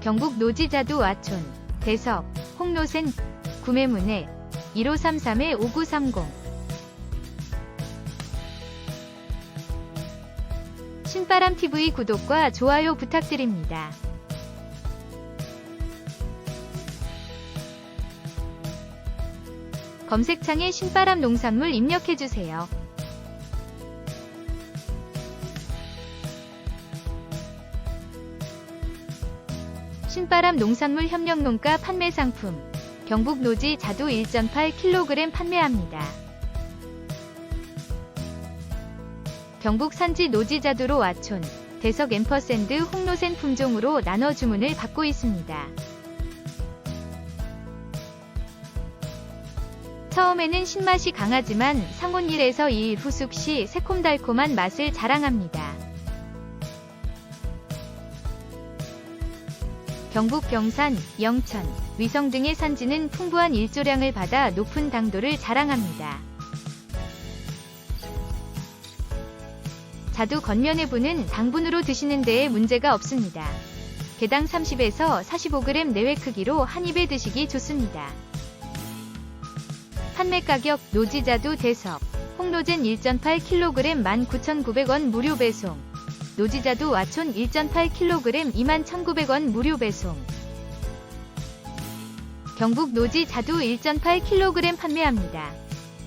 경북 노지자두 와촌, 대석, 홍노센, 구매문의 1533-5930 신바람TV 구독과 좋아요 부탁드립니다. 검색창에 신바람 농산물 입력해주세요. 신바람 농산물 협력 농가 판매 상품 경북 노지 자두 1.8kg 판매합니다. 경북 산지 노지 자두로 와촌, 대석 앰퍼샌드 홍노센 품종으로 나눠 주문을 받고 있습니다. 처음에는 신맛이 강하지만 상온 1에서 2일 후숙 시 새콤달콤한 맛을 자랑합니다. 경북 경산, 영천, 위성 등의 산지는 풍부한 일조량을 받아 높은 당도를 자랑합니다. 자두 겉면의 당분으로 드시는 데에 문제가 없습니다. 개당 30에서 45g 내외 크기로 한 입에 드시기 좋습니다. 판매 가격 노지자두 대석 홍로젠 1.8kg 19,900원 무료 배송 노지자두 와촌 1.8kg 21,900원 무료 배송 경북 노지 자두 1.8kg 판매합니다.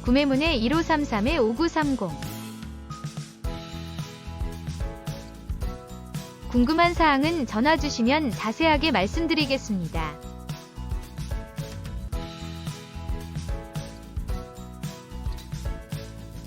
구매문의 1533-5930 궁금한 사항은 전화 주시면 자세하게 말씀드리겠습니다.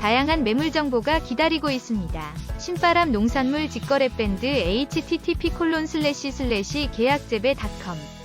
다양한 매물 정보가 기다리고 있습니다. 신바람 농산물 직거래 밴드 http:// 계약재배닷컴